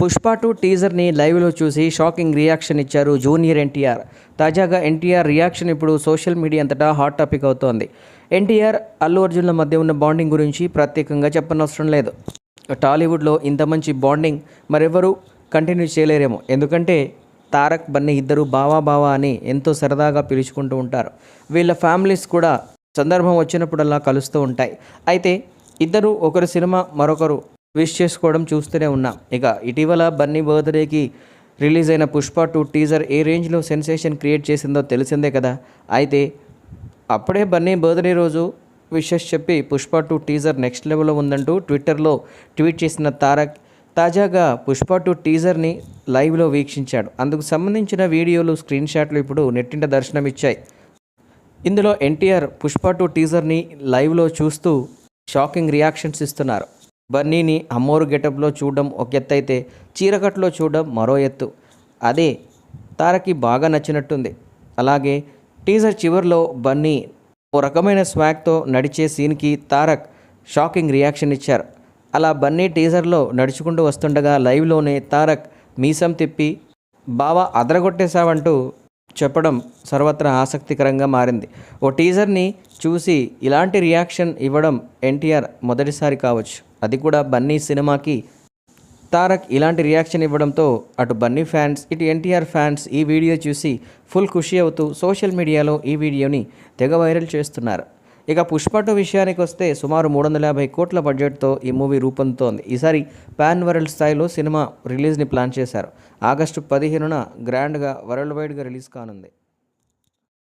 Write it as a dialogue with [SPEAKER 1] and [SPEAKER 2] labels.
[SPEAKER 1] Pushpa two టీజర్ని లైవ్లో చూసి షాకింగ్ రియాక్షన్ ఇచ్చారు జూనియర్ ఎన్టీఆర్. తాజాగా ఎన్టీఆర్ రియాక్షన్ ఇప్పుడు సోషల్ మీడియా అంతటా హాట్ టాపిక్ అవుతోంది. ఎన్టీఆర్ అల్లు అర్జున్ల మధ్య ఉన్న బాండింగ్ గురించి ప్రత్యేకంగా చెప్పనవసరం లేదు. టాలీవుడ్లో ఇంత మంచి బాండింగ్ మరెవరూ కంటిన్యూ చేయలేరేమో. ఎందుకంటే తారక్ బన్నీ ఇద్దరు బావా బావా అని ఎంతో సరదాగా పిలుచుకుంటూ ఉంటారు. వీళ్ళ ఫ్యామిలీస్ కూడా సందర్భం వచ్చినప్పుడల్లా కలుస్తూ ఉంటాయి. అయితే ఇద్దరు ఒకరు సినిమా మరొకరు విష్ చేసుకోవడం చూస్తూనే ఉన్నాం. ఇక ఇటీవల బన్నీ బర్త్డేకి రిలీజ్ అయిన పుష్ప టూ టీజర్ ఏ రేంజ్లో సెన్సేషన్ క్రియేట్ చేసిందో తెలిసిందే కదా. అయితే అప్పుడే బన్నీ బర్త్డే రోజు విషెస్ చెప్పి పుష్ప టూ టీజర్ నెక్స్ట్ లెవెల్లో ఉందంటూ ట్విట్టర్లో ట్వీట్ చేసిన తారక్ తాజాగా పుష్ప టూ టీజర్ని లైవ్లో వీక్షించాడు. అందుకు సంబంధించిన వీడియోలు స్క్రీన్ షాట్లు ఇప్పుడు నెట్టింట దర్శనమిచ్చాయి. ఇందులో ఎన్టీఆర్ పుష్ప టూ టీజర్ని లైవ్లో చూస్తూ షాకింగ్ రియాక్షన్స్ ఇస్తున్నారు. బన్నీని అమ్మోరు గెటప్లో చూడడం ఒక ఎత్తు అయితే చీరకట్లో చూడడం మరో ఎత్తు. అదే తారకి బాగా నచ్చినట్టుంది. అలాగే టీజర్ చివర్లో బన్నీ ఓ రకమైన స్వాగ్తో నడిచే సీన్కి తారక్ షాకింగ్ రియాక్షన్ ఇచ్చారు. అలా బన్నీ టీజర్లో నడుచుకుంటూ వస్తుండగా లైవ్లోనే తారక్ మీసం తిప్పి బావా అదరగొట్టేశావంటూ చెప్పడం సర్వత్రా ఆసక్తికరంగా మారింది. ఓ టీజర్ని చూసి ఇలాంటి రియాక్షన్ ఇవ్వడం ఎన్టీఆర్ మొదటిసారి కావచ్చు. అది కూడా బన్నీ సినిమాకి. తారక్ ఇలాంటి రియాక్షన్ ఇవ్వడంతో అటు బన్నీ ఫ్యాన్స్ ఇటు ఎన్టీఆర్ ఫ్యాన్స్ ఈ వీడియో చూసి ఫుల్ ఖుషి అవుతూ సోషల్ మీడియాలో ఈ వీడియోని తెగ వైరల్ చేస్తున్నారు. ఇక పుష్పటు విషయానికి వస్తే సుమారు మూడు వందల యాభై కోట్ల బడ్జెట్తో ఈ మూవీ రూపొందుతోంది. ఈసారి పాన్ వరల్డ్ స్థాయిలో సినిమా రిలీజ్ని ప్లాన్ చేశారు. ఆగస్టు పదిహేనున గ్రాండ్గా వరల్డ్ వైడ్గా రిలీజ్ కానుంది.